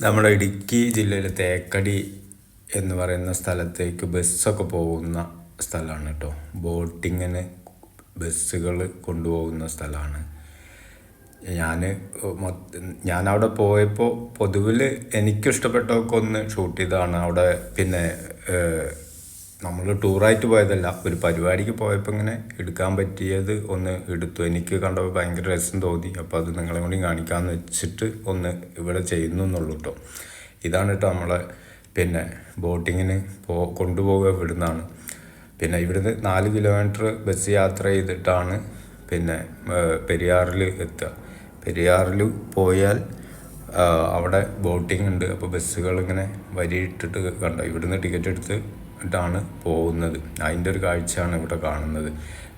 നമ്മുടെ ഇടുക്കി ജില്ലയിലെ തേക്കടി എന്ന് പറയുന്ന സ്ഥലത്തേക്ക് ബസ്സൊക്കെ പോകുന്ന സ്ഥലമാണ് കേട്ടോ. ബോട്ടിങ്ങിന് ബസ്സുകൾ കൊണ്ടുപോകുന്ന സ്ഥലമാണ്. ഞാൻ മൊത്തം അവിടെ പോയപ്പോൾ പൊതുവിൽ എനിക്കിഷ്ടപ്പെട്ടവർക്കൊന്ന് ഷൂട്ട് ചെയ്തതാണ്. അവിടെ പിന്നെ നമ്മൾ ടൂറായിട്ട് പോയതല്ല ഒരു പരിപാടിക്ക് പോയപ്പോൾ ഇങ്ങനെ എടുക്കാൻ പറ്റിയത് ഒന്ന് എടുത്തു. എനിക്ക് കണ്ടപ്പോൾ ഭയങ്കര രസം തോന്നി. അപ്പോൾ അത് നിങ്ങളെ കൂടി കാണിക്കാമെന്ന് വെച്ചിട്ട് ഒന്ന് ഇവിടെ ചെയ്യുന്നു എന്നുള്ളൂ കേട്ടോ ഇതാണ് കേട്ടോ നമ്മളെ പിന്നെ ബോട്ടിങ്ങിന് പോ കൊണ്ടുപോവുക ഇവിടുന്നാണ്. പിന്നെ ഇവിടുന്ന് നാല് കിലോമീറ്റർ ബസ് യാത്ര ചെയ്തിട്ടാണ് പിന്നെ പെരിയാറിൽ എത്തുക. പെരിയാറിൽ പോയാൽ അവിടെ ബോട്ടിംഗ് ഉണ്ട്. അപ്പോൾ ബസ്സുകൾ ഇങ്ങനെ വരിയിട്ടിട്ട് കണ്ടോ? ഇവിടുന്ന് ടിക്കറ്റ് എടുത്ത് ട്ടാണ് പോകുന്നത്. അതിന്റെ ഒരു കാഴ്ചയാണ് ഇവിടെ കാണുന്നത്.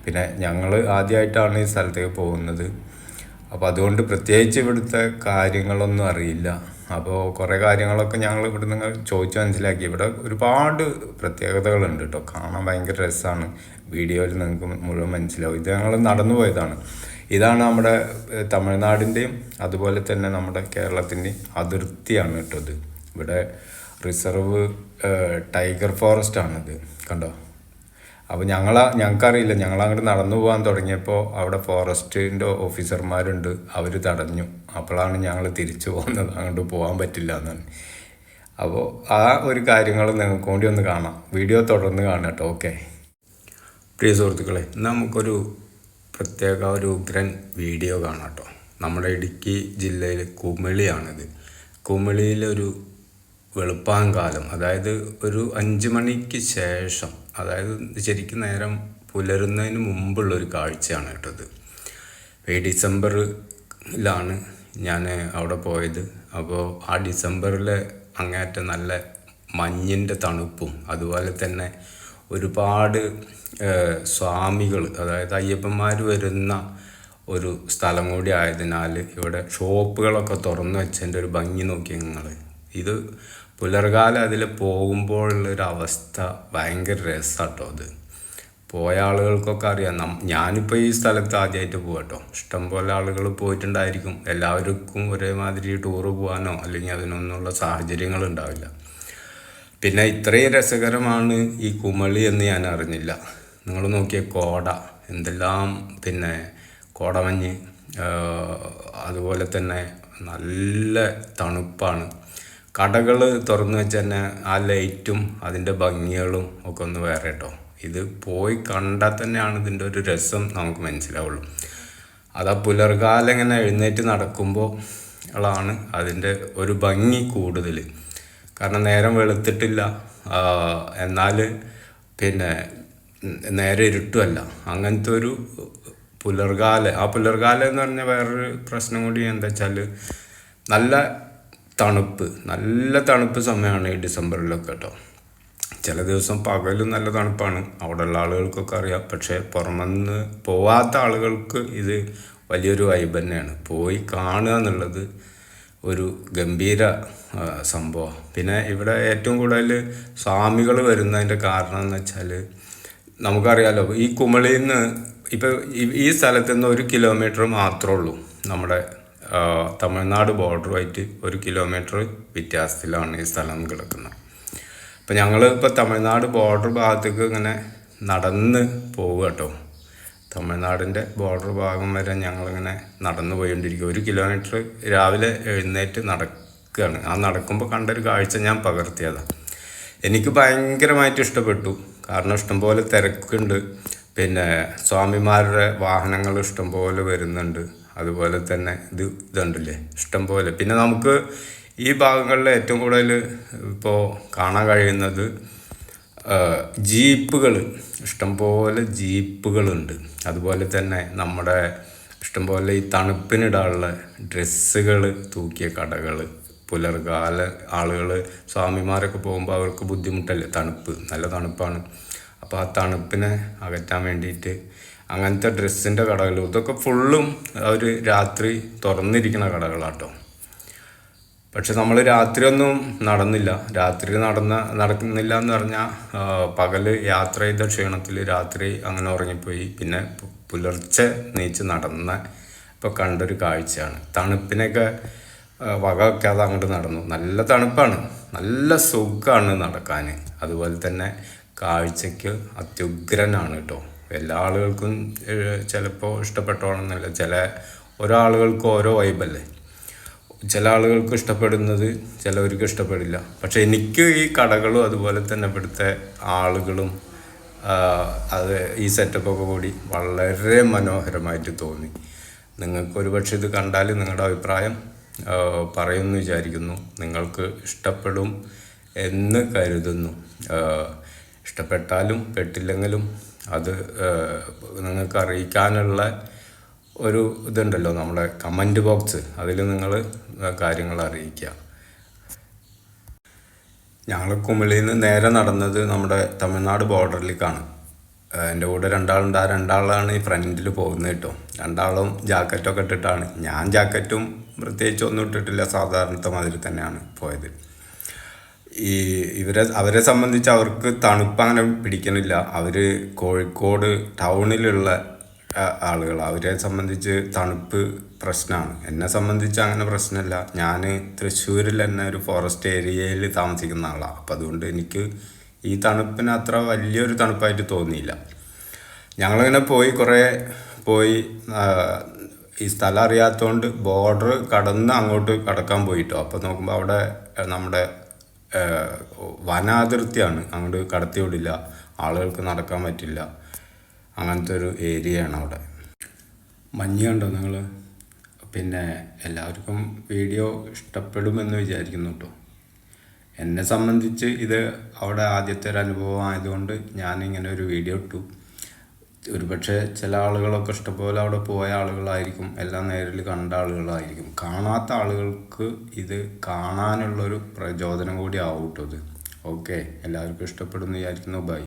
പിന്നെ ഞങ്ങൾ ആദ്യമായിട്ടാണ് ഈ സ്ഥലത്തേക്ക് പോകുന്നത്. അപ്പോൾ അതുകൊണ്ട് പ്രത്യേകിച്ച് ഇവിടുത്തെ കാര്യങ്ങളൊന്നും അറിയില്ല. അപ്പോൾ കുറേ കാര്യങ്ങളൊക്കെ ഞങ്ങൾ ഇവിടെ നിന്ന് ചോദിച്ച് മനസ്സിലാക്കി. ഇവിടെ ഒരുപാട് പ്രത്യേകതകളുണ്ട് കേട്ടോ കാണാൻ ഭയങ്കര രസമാണ് വീഡിയോയിൽ നിങ്ങൾക്ക് മുഴുവൻ മനസ്സിലാവും. ഇത് ഞങ്ങൾ നടന്നു പോയതാണ്. ഇതാണ് നമ്മുടെ തമിഴ്നാടിന്റെയും അതുപോലെ തന്നെ നമ്മുടെ കേരളത്തിന്റെയും അതിർത്തിയാണ് കേട്ടോ ഇത്. ഇവിടെ റിസർവ് ടൈഗർ ഫോറസ്റ്റ് ആണത് കണ്ടോ? അപ്പോൾ ഞങ്ങൾ ഞങ്ങൾക്കറിയില്ല ഞങ്ങൾ അങ്ങോട്ട് നടന്നു പോകാൻ തുടങ്ങിയപ്പോൾ അവിടെ ഫോറസ്റ്റിന്റെ ഓഫീസർമാരുണ്ട് അവർ തടഞ്ഞു. അപ്പോഴാണ് ഞങ്ങൾ തിരിച്ചു പോകുന്നത് അങ്ങോട്ട് പോകാൻ പറ്റില്ല എന്നാണ് അപ്പോൾ ആ ഒരു കാര്യങ്ങൾ നിങ്ങൾക്ക് വേണ്ടി ഒന്ന് കാണാം. വീഡിയോ തുടർന്ന് കാണാം കേട്ടോ ഓക്കെ? പ്രിയ സുഹൃത്തുക്കളെ നമുക്കൊരു പ്രത്യേക ഒരു ഉഗ്രൻ വീഡിയോ കാണാം കേട്ടോ. നമ്മുടെ ഇടുക്കി ജില്ലയിൽ കുമിളിയാണിത്. കുമിളിയിലൊരു വെളുപ്പാങ്കാലം. അതായത് ഒരു അഞ്ച് മണിക്ക് ശേഷം അതായത് ശരിക്കും നേരം പുലരുന്നതിന് മുമ്പുള്ള ഒരു കാഴ്ചയാണ് കേട്ടത് ഈ ഡിസംബറിലാണ് ഞാൻ അവിടെ പോയത്. അപ്പോൾ ആ ഡിസംബറിലെ അങ്ങേറ്റം നല്ല മഞ്ഞിന്റെ തണുപ്പും അതുപോലെ തന്നെ ഒരുപാട് സ്വാമികൾ അതായത് അയ്യപ്പന്മാർ വരുന്ന ഒരു സ്ഥലം കൂടി ആയതിനാൽ ഇവിടെ ഷോപ്പുകളൊക്കെ തുറന്നു വെച്ചതിന്റെ ഒരു ഭംഗി നോക്കി നിങ്ങൾ ഇത് പുലർകാലം അതിൽ പോകുമ്പോഴുള്ളൊരു അവസ്ഥ ഭയങ്കര രസമാട്ടോ അത്. പോയ ആളുകൾക്കൊക്കെ അറിയാം നം ഞാനിപ്പോൾ ഈ സ്ഥലത്ത് ആദ്യമായിട്ട് പോകട്ടോ ഇഷ്ടംപോലെ ആളുകൾ പോയിട്ടുണ്ടായിരിക്കും. എല്ലാവർക്കും ഒരേമാതിരി ടൂറ് പോകാനോ അല്ലെങ്കിൽ അതിനൊന്നുള്ള സാഹചര്യങ്ങൾ ഉണ്ടാവില്ല. പിന്നെ ഇത്രയും രസകരമാണ് ഈ കുമളി എന്ന് ഞാൻ അറിഞ്ഞില്ല. നിങ്ങൾ നോക്കിയ കോട എന്തെല്ലാം പിന്നെ കോടമഞ്ഞ് അതുപോലെ തന്നെ നല്ല തണുപ്പാണ്. കടകൾ തുറന്നു വെച്ച് തന്നെ ആ ലൈറ്റും അതിന്റെ ഭംഗികളും ഒക്കെ ഒന്ന് വേറെ കേട്ടോ. ഇത് പോയി കണ്ടാൽ തന്നെയാണ് ഇതിന്റെ ഒരു രസം നമുക്ക് മനസ്സിലാവുള്ളൂ. അതാ പുലർകാലം ഇങ്ങനെ എഴുന്നേറ്റ് നടക്കുമ്പോൾ ാണ് അതിന്റെ ഒരു ഭംഗി കൂടുതൽ. കാരണം നേരം വെളുത്തിട്ടില്ല. എന്നാൽ പിന്നെ നേരെ ഇരുട്ടുമല്ല. അങ്ങനത്തെ ഒരു പുലർകാല. ആ പുലർകാലം എന്ന് പറഞ്ഞാൽ വേറൊരു പ്രശ്നം കൂടി എന്താ വെച്ചാൽ നല്ല തണുപ്പ്. നല്ല തണുപ്പ് സമയമാണ് ഈ ഡിസംബറിലൊക്കെ കേട്ടോ ചില ദിവസം പകലും നല്ല തണുപ്പാണ്. അവിടെയുള്ള ആളുകൾക്കൊക്കെ അറിയാം. പക്ഷേ പുറമെന്ന് പോവാത്ത ആളുകൾക്ക് ഇത് വലിയൊരു വൈബ് തന്നെയാണ്. പോയി കാണുക എന്നുള്ളത് ഒരു ഗംഭീര സംഭവം. പിന്നെ ഇവിടെ ഏറ്റവും കൂടുതൽ സ്വാമികൾ വരുന്നതിന്റെ കാരണം എന്ന് വെച്ചാൽ നമുക്കറിയാലോ ഈ കുമളിയിൽ നിന്ന് ഇപ്പോൾ ഈ സ്ഥലത്ത് നിന്ന് ഒരു കിലോമീറ്റർ മാത്രമേ ഉള്ളൂ നമ്മുടെ തമിഴ്നാട് ബോർഡറുമായിട്ട് ഒരു കിലോമീറ്റർ വ്യത്യാസത്തിലാണ് ഈ സ്ഥലം കിടക്കുന്നത്. അപ്പം ഞങ്ങൾ ഇപ്പോൾ തമിഴ്നാട് ബോർഡർ ഭാഗത്തേക്ക് ഇങ്ങനെ നടന്ന് പോവുക കേട്ടോ. തമിഴ്നാടിന്റെ ബോർഡർ ഭാഗം വരെ ഞങ്ങളിങ്ങനെ നടന്നു പോയിക്കൊണ്ടിരിക്കുക. ഒരു കിലോമീറ്റർ രാവിലെ എഴുന്നേറ്റ് നടക്കുകയാണ്. ആ നടക്കുമ്പോൾ കണ്ടൊരു കാഴ്ച ഞാൻ പകർത്തിയതാണ് എനിക്ക് ഭയങ്കരമായിട്ട് ഇഷ്ടപ്പെട്ടു. കാരണം ഇഷ്ടംപോലെ തിരക്കുണ്ട്. പിന്നെ സ്വാമിമാരുടെ വാഹനങ്ങൾ ഇഷ്ടംപോലെ വരുന്നുണ്ട്. അതുപോലെ തന്നെ ഇത് ഇതുണ്ടല്ലേ? ഇഷ്ടംപോലെ പിന്നെ നമുക്ക് ഈ ഭാഗങ്ങളിൽ ഏറ്റവും കൂടുതൽ ഇപ്പോൾ കാണാൻ കഴിയുന്നത് ജീപ്പുകൾ ഇഷ്ടംപോലെ ജീപ്പുകളുണ്ട്. അതുപോലെ തന്നെ നമ്മുടെ ഇഷ്ടംപോലെ ഈ തണുപ്പിനിടാനുള്ള ഡ്രസ്സുകൾ തൂക്കിയ കടകൾ പുലർകാല ആളുകൾ സ്വാമിമാരൊക്കെ പോകുമ്പോൾ അവർക്ക് ബുദ്ധിമുട്ടല്ലേ? തണുപ്പ്. നല്ല തണുപ്പാണ്. അപ്പോൾ ആ തണുപ്പിനെ അകറ്റാൻ വേണ്ടിയിട്ട് അങ്ങനത്തെ ഡ്രസ്സിന്റെ കടകൾ ഇതൊക്കെ ഫുള്ളും അവർ രാത്രി തുറന്നിരിക്കുന്ന കടകളാട്ടോ. പക്ഷെ നമ്മൾ രാത്രിയൊന്നും നടന്നില്ല. രാത്രി നടന്ന നടക്കുന്നില്ല എന്ന് പറഞ്ഞാൽ പകൽ യാത്ര ചെയ്ത ക്ഷീണത്തിൽ രാത്രി അങ്ങനെ ഉറങ്ങിപ്പോയി. പിന്നെ പുലർച്ചെ നീച്ച് നടന്ന ഇപ്പോൾ കണ്ടൊരു കാഴ്ചയാണ്. തണുപ്പിനൊക്കെ വക വയ്ക്കാതെ അങ്ങോട്ട് നടന്നു. നല്ല തണുപ്പാണ്. നല്ല സുഖമാണ് നടക്കാൻ അതുപോലെ തന്നെ കാഴ്ചയ്ക്ക് അത്യുഗ്രനാണ് കേട്ടോ എല്ലാ ആളുകൾക്കും ചിലപ്പോൾ ഇഷ്ടപ്പെട്ടോണമെന്നല്ല ചില ഓരോ ആളുകൾക്കും ഓരോ വൈബല്ലേ ചില ആളുകൾക്ക് ഇഷ്ടപ്പെടുന്നത് ചിലവർക്ക് ഇഷ്ടപ്പെടില്ല. പക്ഷെ എനിക്ക് ഈ കടകളും അതുപോലെ തന്നെ ഇവിടുത്തെ ആളുകളും അത് ഈ സെറ്റപ്പൊക്കെ കൂടി വളരെ മനോഹരമായിട്ട് തോന്നി. നിങ്ങൾക്ക് ഒരുപക്ഷെ ഇത് കണ്ടാൽ നിങ്ങളുടെ അഭിപ്രായം പറയുമെന്ന് വിചാരിക്കുന്നു. നിങ്ങൾക്ക് ഇഷ്ടപ്പെടും എന്ന് കരുതുന്നു. ഇഷ്ടപ്പെട്ടാലും പെട്ടില്ലെങ്കിലും അത് നിങ്ങൾക്ക് അറിയിക്കാനുള്ള ഒരു ഇതുണ്ടല്ലോ നമ്മുടെ കമന്റ് ബോക്സ്. അതിൽ നിങ്ങൾ കാര്യങ്ങൾ അറിയിക്കുക. ഞങ്ങൾ കുമിളിയിൽ നിന്ന് നേരെ നടന്നത് നമ്മുടെ തമിഴ്നാട് ബോർഡറിലേക്കാണ്. എന്റെ കൂടെ രണ്ടാളുണ്ട്. ആ രണ്ടാളാണ് ഈ ഫ്രണ്ടിൽ പോകുന്നത് കേട്ടോ. രണ്ടാളും ജാക്കറ്റൊക്കെ ഇട്ടിട്ടാണ്. ഞാൻ ജാക്കറ്റും പ്രത്യേകിച്ച് ഒന്നും ഇട്ടിട്ടില്ല. സാധാരണത്തെ മാതിരി തന്നെയാണ് പോയത്. ഈ ഇവരെ അവരെ സംബന്ധിച്ച് അവർക്ക് തണുപ്പ് അങ്ങനെ പിടിക്കണില്ല. അവർ കോഴിക്കോട് ടൗണിലുള്ള ആളുകൾ അവരെ സംബന്ധിച്ച് തണുപ്പ് പ്രശ്നമാണ് എന്നെ സംബന്ധിച്ച് അങ്ങനെ പ്രശ്നമില്ല ഞാൻ തൃശ്ശൂരിൽ തന്നെ ഒരു ഫോറസ്റ്റ് ഏരിയയിൽ താമസിക്കുന്ന ആളാണ് അപ്പം അതുകൊണ്ട് എനിക്ക് ഈ തണുപ്പിന് അത്ര വലിയൊരു തണുപ്പായിട്ട് തോന്നിയില്ല. ഞങ്ങളിങ്ങനെ പോയി കുറേ പോയി ഈ സ്ഥലം അറിയാത്തതുകൊണ്ട് ബോർഡർ കടന്ന് അങ്ങോട്ട് കടക്കാൻ പോയിട്ടോ. അപ്പോൾ നോക്കുമ്പോൾ അവിടെ നമ്മുടെ വനാതിർത്തിയാണ്. അങ്ങോട്ട് കടത്തി വിടില്ല ആളുകൾക്ക് നടക്കാൻ പറ്റില്ല. അങ്ങനത്തെ ഒരു ഏരിയയാണ് അവിടെ. മഞ്ഞ് കണ്ടോ നിങ്ങൾ പിന്നെ എല്ലാവർക്കും വീഡിയോ ഇഷ്ടപ്പെടുമെന്ന് വിചാരിക്കുന്നു കേട്ടോ. എന്നെ സംബന്ധിച്ച് ഇത് അവിടെ ആദ്യത്തെ ഒരു അനുഭവം ആയതുകൊണ്ട് ഞാനിങ്ങനെ ഒരു വീഡിയോ ഇട്ടു. ഒരുപക്ഷെ ചില ആളുകളൊക്കെ ഇഷ്ടംപോലെ അവിടെ പോയ ആളുകളായിരിക്കും എല്ലാം നേരിൽ കണ്ട ആളുകളായിരിക്കും. കാണാത്ത ആളുകൾക്ക് ഇത് കാണാനുള്ളൊരു പ്രചോദനം കൂടി ആവും കേട്ടോ ഇത്? ഓക്കെ എല്ലാവർക്കും ഇഷ്ടപ്പെടുന്നു വിചാരിക്കുന്നു. ബൈ.